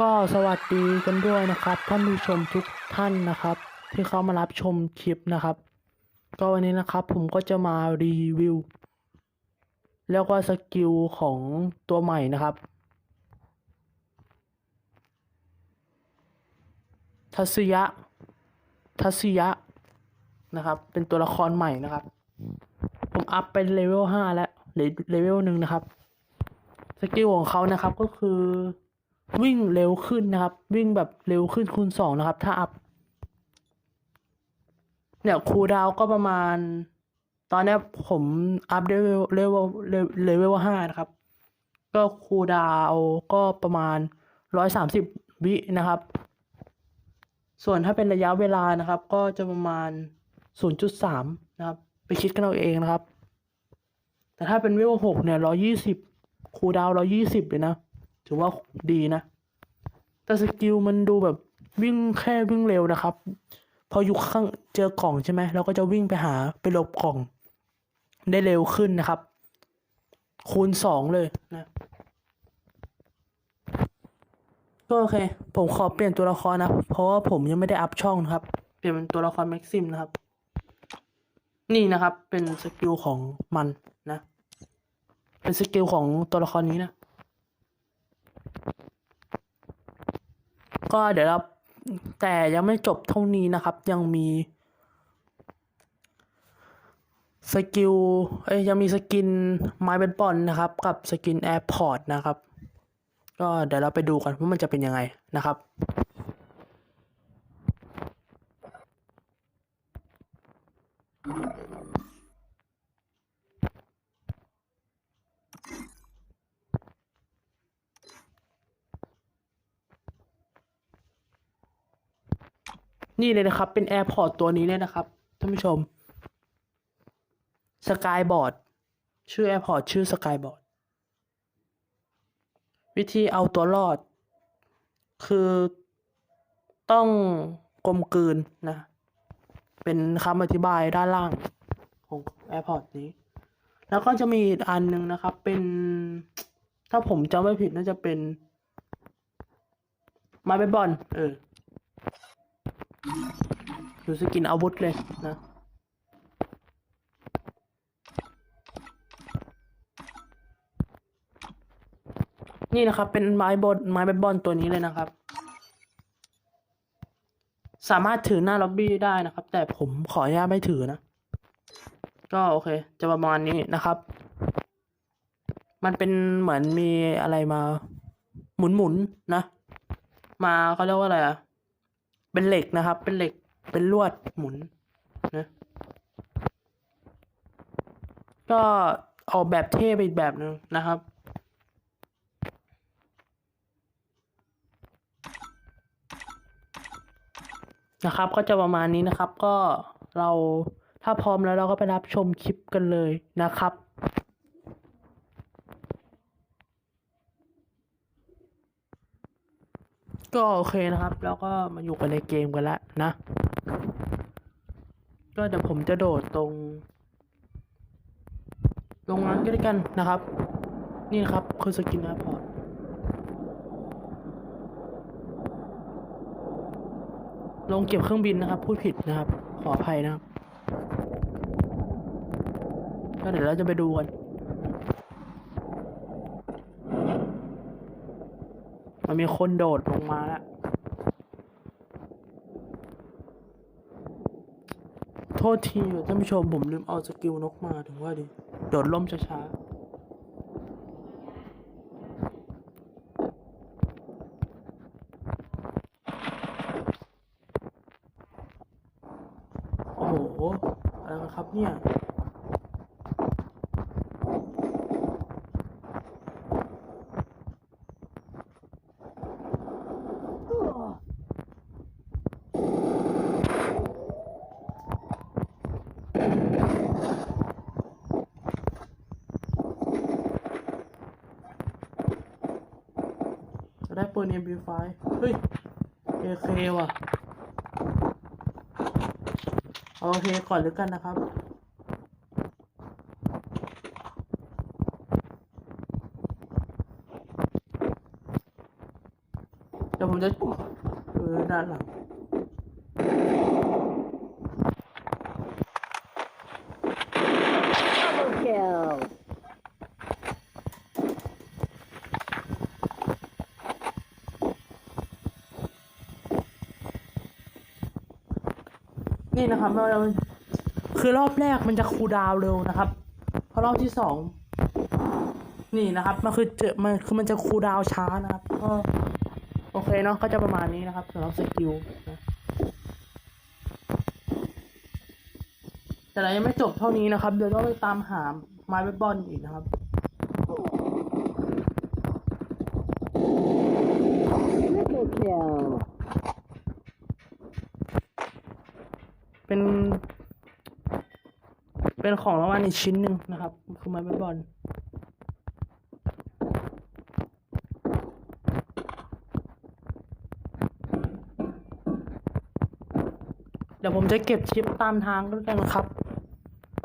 ก็สวัสดีกันด้วยนะครับ ท่านผู้ชมทุกท่านนะครับ ที่เข้ามารับชมคลิปนะครับ ก็วันนี้นะครับผมก็จะมารีวิว แล้วก็สกิลของตัวใหม่นะครับทัศยะทัศยะนะครับ เป็นตัวละครใหม่นะครับ ผมอัพเป็นเลเวลห้าแล้วเหลือเลเวลหนึ่งนะครับ สกิลของเขานะครับก็คือ วิ่งเร็วขึ้นนะครับ วิ่งแบบเร็วขึ้นคูณสองนะครับ ถ้าอัพเนี่ยคูดาวก็ประมาณ ตอนนี้ผมอัพเลเวลเลเวลเลเวลห้านะครับ ก็คูดาวก็ประมาณร้อยสามสิบวินะครับ ส่วนถ้าเป็นระยะเวลานะครับ ก็จะประมาณศูนย์จุดสามนะครับ ไปคิดกันเอาเองนะครับ แต่ถ้าเป็นเวลหกเนี่ยร้อยี่สิบคูดาวร้อยี่สิบเลยนะ ถือว่าดีนะ แต่สกิลมันดูแบบวิ่งแค่วิ่งเร็วนะครับ พออยู่ข้างเจอกล่องใช่ไหมเราก็จะวิ่งไปหาไปหลบกล่อง ได้เร็วขึ้นนะครับ คูณสองเลยนะก็โอเค ผมขอเปลี่ยนตัวละครนะ เพราะว่าผมยังไม่ได้อัพช่องนะครับ เปลี่ยนเป็นตัวละครแม็กซิมนะครับ นี่นะครับเป็นสกิลของมันนะ เป็นสกิลของตัวละครนี้นะ ก็เดี๋ยวเราแต่ยังไม่จบเท่านี้นะครับ ยังมีสกิลเอ้ยยังมีสกินไม้เป็นปอนนะครับ กับสกินแอร์พอร์ตนะครับ ก็เดี๋ยวเราไปดูกันว่ามันจะเป็นยังไงนะครับ นี่เลยนะครับ เป็น AirPod ตัวนี้เลยนะครับท่านผู้ชม Skyboard ชื่อ AirPod ชื่อ Skyboard วิธีเอาตัวรอด คือต้องกลมกลืนนะ เป็นคำอธิบายด้านล่างของ AirPod นี้ แล้วก็จะมีอันหนึ่งนะครับ เป็น ถ้าผมจำไม่ผิดน่าจะเป็น มาเป็นบอลเออ ดูสกินอาวุธเลยนะนี่นะครับ เป็นไม้บอลไม้เบสบอลตัวนี้เลยนะครับ สามารถถือหน้าล็อบบี้ได้นะครับ แต่ผมขออนุญาตไม่ถือนะ ก็โอเค จะประมาณนี้นะครับ มันเป็นเหมือนมีอะไรมา หมุนหมุนๆนะ มาเขาเรียกว่าอะไรอะ เป็นเหล็กนะครับ เป็นเหล็กเป็นลวดหมุนนะก็ออกแบบเท่ไปอีกแบบหนึ่งนะครับ นะครับ ก็จะประมาณนี้นะครับ ก็เราถ้าพร้อมแล้วเราก็ไปรับชมคลิปกันเลยนะครับ ก็โอเคนะครับ แล้วก็มาอยู่กันในเกมกันแล้วนะ ก็เดี๋ยวผมจะโดดตรงลงนั้นก็ได้กันนะครับ นี่นะครับคือสกินแอร์พอร์ตลงเก็บเครื่องบินนะครับ พูดผิดนะครับ ขออภัยนะครับก็เดี๋ยวเราจะไปดูกัน มันมีคนโดดลงมาแล้วโทษทีท่านผู้ชมผมลืมเอาสกิลนกมาถึงว่าดิ โดดล่มช้าๆโอ้โห อะไรกันครับเนี่ย จะได้ปืน MP5 เฮ้ย AK ว่ะเอาโอเคก่อนหรือกันนะครับเดี๋ยวผมจะเออด้านหลัง Double kill. นี่นะครับเราคือรอบแรกมันจะคูดาวเร็วนะครับพราะรอบที่สองนี่นะครับมันคือเจอมันคือมันจะคูดาวช้านะครับก็โอเคเนาะก็จะประมาณนี้นะครับสำหรับสกิลนะแต่เรายังไม่จบเท่านี้นะครับ เดี๋ยวต้องไปตามหาไม้เบสบอลอีกนะครับ Triple kill. เเป็นของรางวัลอีกชิ้นหนึ่งนะครับ คือไม้เบสบอลเดี๋ยวผมจะเก็บชิปตามทางด้วยกันะครับ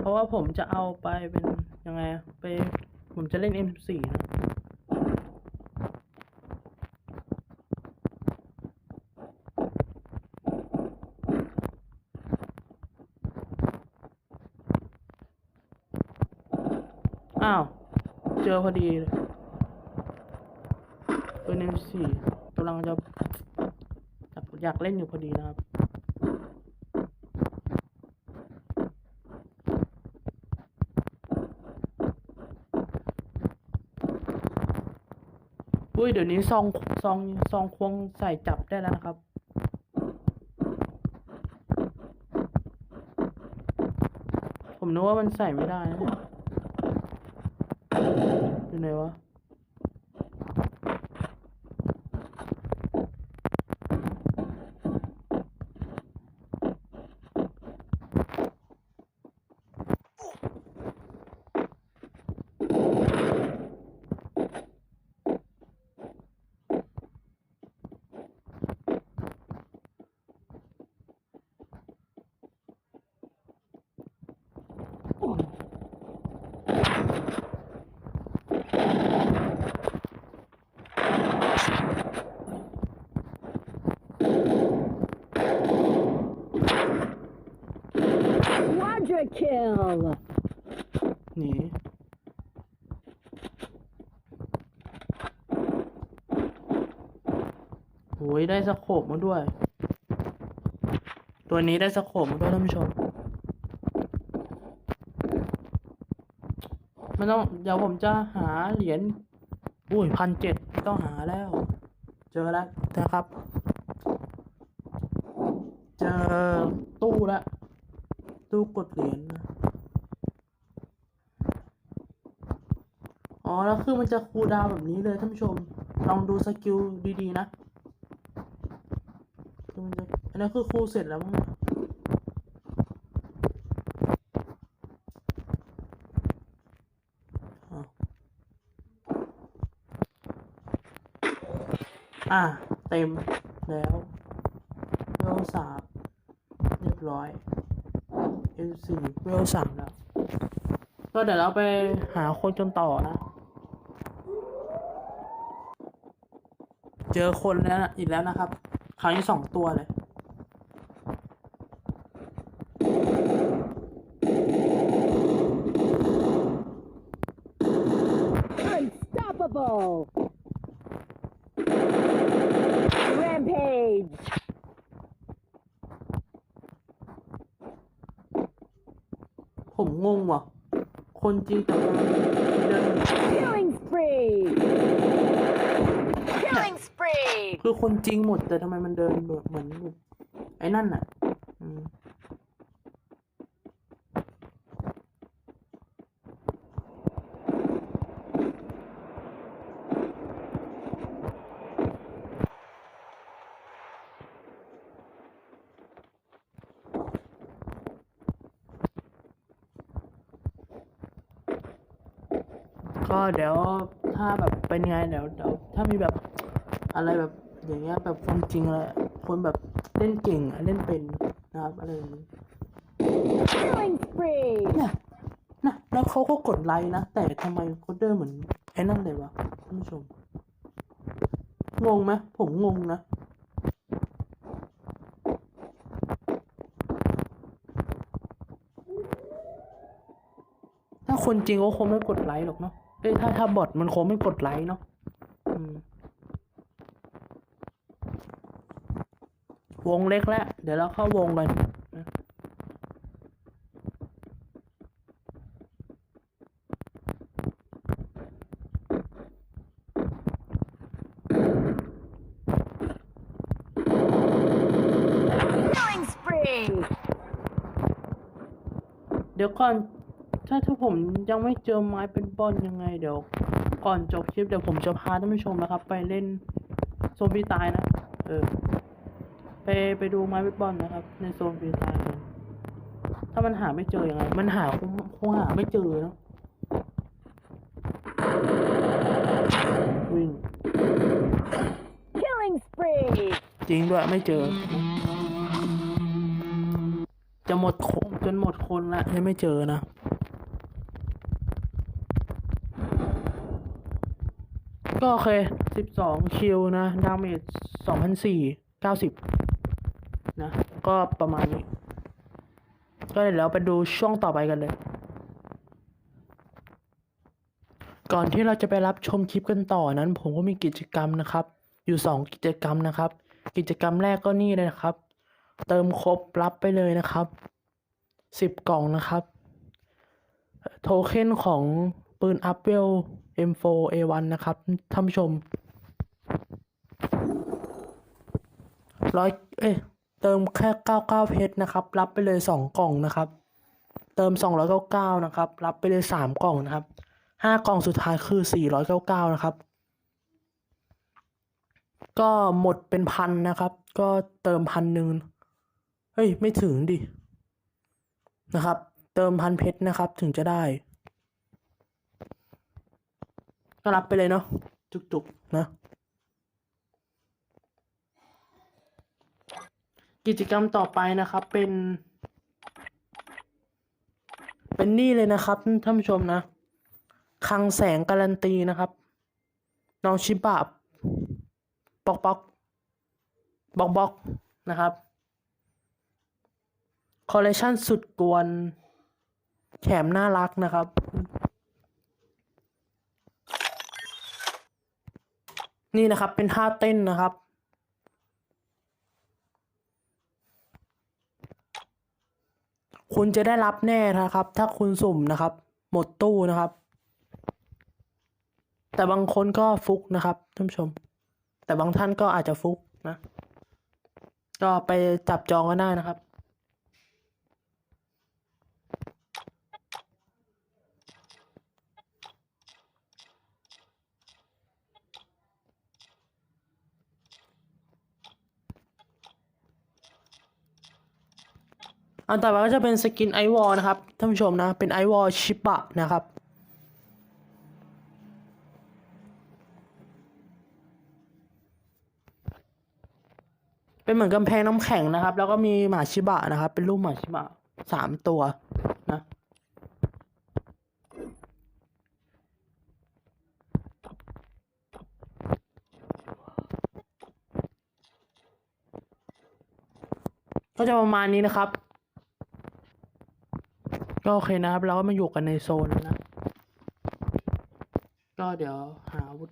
เพราะว่าผมจะเอาไปเป็นยังไงอะไป ผมจะเล่น M4 นะ อ้าว เจอ พอดีเลยเป็น M4 กำลังจะอยากอยากเล่นอยู่พอดีนะครับอุ้ยเดี๋ยวนี้ซองซองซองควงใส่จับได้แล้วนะครับ ผมนึกว่ามันใส่ไม่ได้นะ เนี่ยอยู่ไหนวะ Quadra kill. หนีโอ้ยได้สโคปมาด้วย ตัวนี้ได้สโคปมาด้วยท่านผู้ชม มันต้อง เดี๋ยวผมจะหาเหรียญ อุ้ยพันเจ็ดต้องหาแล้ว เจอแล้วนะครับ เจอ ตู้กดเหรียญนะอ๋อ แล้วคือมันจะคูลดาวแบบนี้เลยท่านผู้ชม ลองดูสกิลดีๆนะคือมันจะอันนี้คือคูลเสร็จแล้วมั้งเนี่ยอ้าวอะ เต็มแล้วเวลสามเรียบร้อย M4 เวลสามแล้ว ก็เดี๋ยวเราไปหาคนจนต่อนะ เจอคนแล้วอีกแล้วนะครับ คราวนี้สองตัวเลย ผมงงว่ะ คนจริงแต่ว่าเดิน Killing spree. Killing spree. คือคนจริงหมดแต่ทำไมมันเดินแบบเหมือนแบบไอ้นั่นน่ะ ก็เดี๋ยวถ้าแบบเป็นไงเดี๋ยวเดี๋ยวถ้ามีแบบอะไรแบบอย่างเงี้ยแบบคนจริงเลยคนแบบเล่นเก่งอะเล่นเป็นนะครับอะไรนี้นี่นะแล้วเขาก็กดไลค์นะ แต่ทำไมโคดเดอร์เหมือนไอ้นั่นเลยวะท่านผู้ชม งงไหมผมงงนะ ถ้าคนจริงก็คงไม่กดไลค์หรอกเนาะ เอ้ยถ้าถ้าบอทมันคงไม่กดไลค์เนาะอืมวงเล็กแล้ว เดี๋ยวเราเข้าวงกันนะ Killing spree. เดี๋ยวก่อน ถ้าถ้าผมยังไม่เจอไม้เป็นบอลยังไงเดี๋ยว ก่อนจบคลิปเดี๋ยวผมจะพาท่านผู้ชมนะครับ ไปเล่นโซนฟรีตายนะ เออ ไปไปดูไม้เป็นบอลนะครับ ในโซนฟรีตายกันถ้ามันหาไม่เจอยังไง มันหาคงคงหาไม่เจอเนอะวิ่ง Killing spree. จริงด้วยไม่เจอ จะหมดคงจนหมดคนละยังไม่เจอนะ ก็โอเคสิบสองคิวนะ ดาเมจสองพันสี่เก้าสิบนะ ก็ประมาณนี้ ก็เดี๋ยวเราไปดูช่วงต่อไปกันเลย ก่อนที่เราจะไปรับชมคลิปกันต่อนั้น ผมก็มีกิจกรรมนะครับ อยู่สองกิจกรรมนะครับ กิจกรรมแรกก็นี่เลยนะครับ เติมครบรับไปเลยนะครับสิบกล่องนะครับ โทเค็นของปืนอัพเวล M4 A1 นะครับท่านผู้ชมร้อยเอ้ยเติมแค่ 99 เพชรนะครับ รับไปเลย 2 กล่องนะครับ เติม 299 นะครับ รับไปเลย 3 กล่องนะครับ 5 กล่องสุดท้ายคือ 499 นะครับ ก็หมดเป็นพันนะครับ ก็เติมพันหนึ่งเฮ้ย ไม่ถึงดิ นะครับ เติมพันเพชรนะครับถึงจะได้ ก็รับไปเลยเนาะจุกๆนะกิจกรรมต่อไปนะครับเป็น เป็นนี่เลยนะครับท่านผู้ชมนะคังแสงการันตีนะครับ น้องชิบะปอกปอกบอกบอกนะครับ คอลเลคชันสุดกวนแถมน่ารักนะครับ นี่นะครับเป็นท่าเต้นนะครับ คุณจะได้รับแน่นะครับ ถ้าคุณสุ่มนะครับ หมดตู้นะครับ แต่บางคนก็ฟุกนะครับท่านผู้ชม แต่บางท่านก็อาจจะฟุกนะ ก็ไปจับจองกันได้นะครับ อันต่อไปก็จะเป็นสกินไอวอลนะครับท่านผู้ชมนะ เป็นไอวอลชิบะนะครับเป็นเหมือนกำแพงน้ำแข็งนะครับ แล้วก็มีหมาชิบะนะครับ เป็นรูปหมาชิบะสามตัวนะก็จะประมาณนี้นะครับ ก็โอเคนะครับ เราก็มาอยู่กันในโซนแล้วนะ ก็เดี๋ยวหาอาวุธ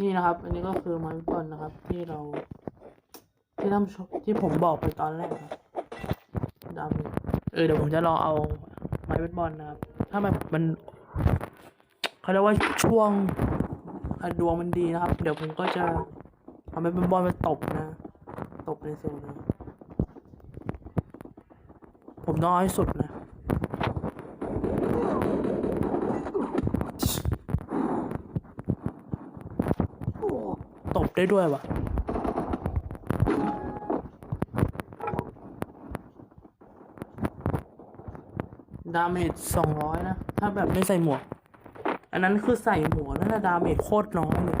นี่นะครับ อันนี้ก็คือไม้บอลนะครับ ที่เรา ที่ทำที่ผมบอกไปตอนแรกครับดำเออเดี๋ยวผมจะลองเอาไม้เบสบอลนะครับ ถ้ามันมันเขาเรียกว่าช่วงดวงมันดีนะครับ เดี๋ยวผมก็จะเอาไม้เบสบอลไปตบนะ ตบในโซนนะ ผมน้อยสุดนะตบได้ด้วยวะดาเมจสองร้อยนะ ถ้าแบบไม่ใส่หมวก อันนั้นคือใส่หมวกนั่นนะดาเมจโคตรน้อยเลย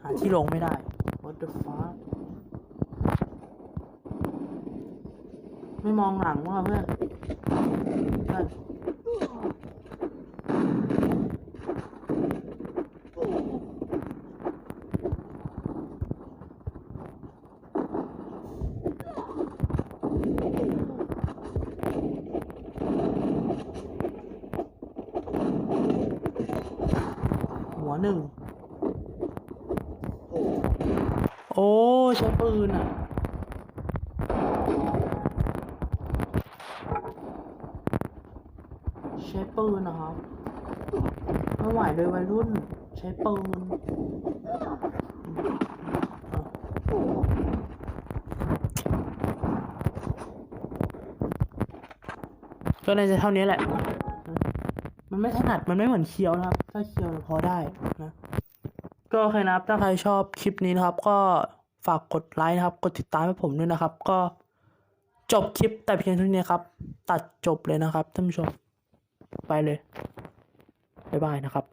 หาที่ลงไม่ได้ what the fuck ไม่มองหลังว่าเพื่อนเพื่อนหัวหนึ่ง โอ้ ใช้ปืนอะ ปืนนะครับไม่ไหวเลยวัยรุ่น ใช้ปืนอะก็น่าจะเท่านี้แหละ มันไม่ถนัด มันไม่เหมือนเคี้ยวนะครับ ถ้าเคี้ยวเนี่ยพอได้นะ ก็โอเคนะครับ ถ้าใครชอบคลิปนี้นะครับ ก็ฝากกดไลค์นะครับ กดติดตามให้ผมด้วยนะครับ ก็จบคลิปแต่เพียงเท่านี้ครับ ตัดจบเลยนะครับท่านผู้ชม ไปเลย บ๊ายบายนะครับ